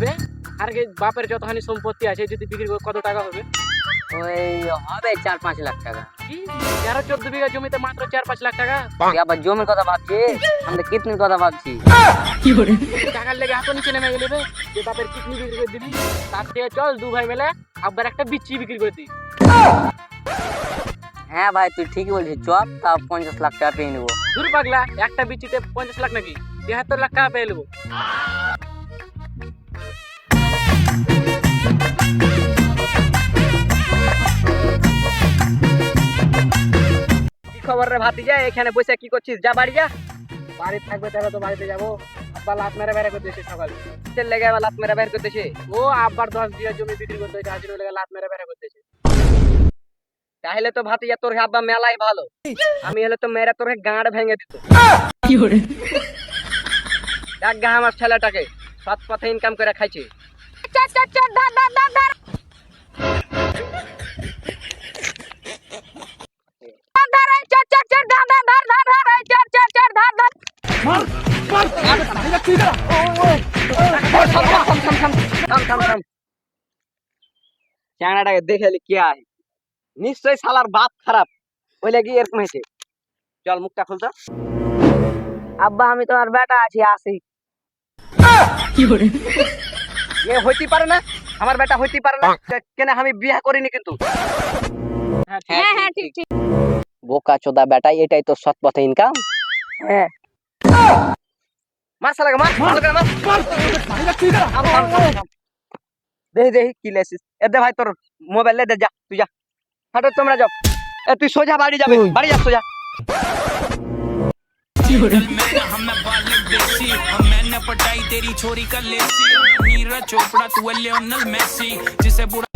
হবে। আর কি বাপের যতখানি সম্পত্তি আছে যদি বিক্রি করে কত টাকা হবে? ওই হবে চার পাঁচ লাখ টাকা। তেরো চোদ্দ বিঘা জমিতে মাত্র চার পাঁচ লাখ টাকা? আবার জমির কথা ভাবছি আমরা কিডনির কথা ভাবছি টাকার লেগে এত নিচে নেমে গেলে যে বাপের কিডনি বিক্রি করে দিবি তার থেকে চল দু ভাই মিলে আবার একটা বিচ্ছি বিক্রি করে দিই। হ্যাঁ ভাই তুই ঠিকই বলছিস। চপ তা পঞ্চাশ লাখ টাকা পেয়ে নেব। দূর পাগলা একটা বিচিতে পঞ্চাশ লাখ নাকি? তিয়াত্তর লাখ টাকা পেয়ে নেব। কি রে ভাতিজা এখানে বসে কি করছিস? যা বাড়ি যা। বাড়ি থাকবে তাহলে তো বাড়িতে যাব। আব্বা লাত মেরে বেড়ে করতেছে সকালে। কিসের লেগে আবার লাত মেরা বের করতেছে ও আব্বার দশ বিঘা জমি বিক্রি করতে হয়েছে হাজির লেগে লাত মেরে বেড়ে করতেছে তাহলে তো ভাতিজা তোর আব্বা মেলাই ভালো। আমি হলে তো মেরে তোর গাঁড় ভেঙে দিত। এক গা আমার ছেলেটাকে সৎ পথে ইনকাম করে খাইছে। চ্যাংড়াটাকে দেখে কে আয় নিশ্চয়ই শালার বাপ খারাপ। ওই লাগি এরকম হয়েছে। চল মুখটা খুলতো। আব্বা আমি তোমার বেটা আছি আসি। এ হইতে পারে না। আমার বেটা হইতে পারে না। কেন আমি বিয়ে করিনি কিন্তু। হ্যাঁ হ্যাঁ হ্যাঁ ঠিক ঠিক বোকা চোদা বেটা এটাই তো সৎ পথে ইনকাম হ্যাঁ। মার শালাকে মার ভালো করে মার থাম, থাম, থাম, থাম। দেখি দেখি কি লেছিস এ দে ভাই তোর মোবাইল দে যা তুই যা হাঁটো তোমরা যাও এ তুই সোজা বাড়ি যাবে বাড়ি যা সোজা हम ना बालक देसी हम मैंने पटाई तेरी छोरी का लेसी नीरज चोपड़ा तू है लियोनल मेसी जिसे बुरा